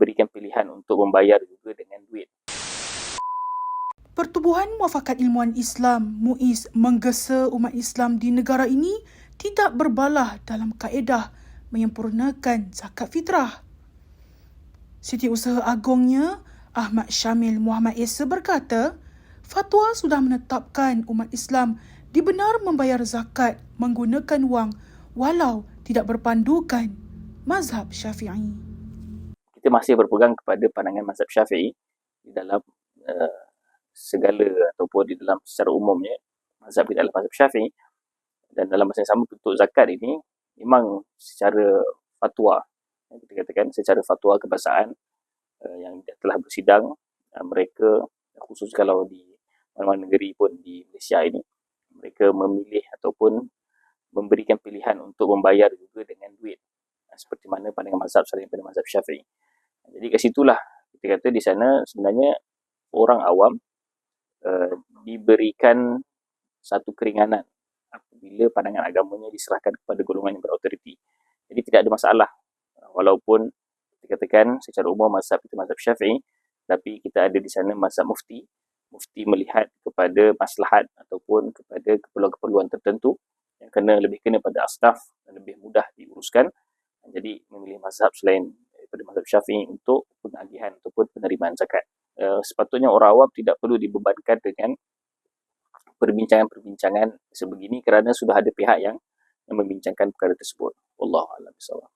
memberikan pilihan untuk membayar juga dengan duit. Pertubuhan Muafakat Ilmuwan Islam MUIS menggesa umat Islam di negara ini tidak berbalah dalam kaedah menyempurnakan zakat fitrah. Setiausaha Agungnya Ahmad Syamil Muhammad Esa berkata, fatwa sudah menetapkan umat Islam dibenar membayar zakat menggunakan wang walau tidak berpandukan mazhab Syafi'i. Kita masih berpegang kepada pandangan mazhab Syafi'i di dalam uh, segala ataupun di dalam secara umumnya mazhab di dalam mazhab Syafi'i dan dalam masa yang sama bentuk zakat ini memang secara fatwa kita katakan secara fatwa kebangsaan uh, yang telah bersidang uh, mereka khusus kalau di mana-mana negeri pun di Malaysia ini mereka memilih ataupun memberikan pilihan untuk membayar juga dengan duit seperti mana pandangan mazhab selain pada mazhab Syafi'i. Jadi kat situlah kita kata di sana sebenarnya orang awam uh, diberikan satu keringanan apabila pandangan agamanya diserahkan kepada golongan yang berautoriti. Jadi tidak ada masalah. Walaupun dikatakan secara umum mazhab itu mazhab syafi'i tapi kita ada di sana mazhab mufti. Mufti melihat kepada maslahat ataupun kepada keperluan-keperluan tertentu yang kena lebih kena pada asnaf dan lebih mudah diuruskan. Jadi memilih mazhab selain daripada mazhab syafi'i untuk penagihan ataupun penerimaan zakat uh, sepatutnya orang awam tidak perlu dibebankan dengan perbincangan-perbincangan sebegini kerana sudah ada pihak yang, membincangkan perkara tersebut. Wallahu a'lam bishawab.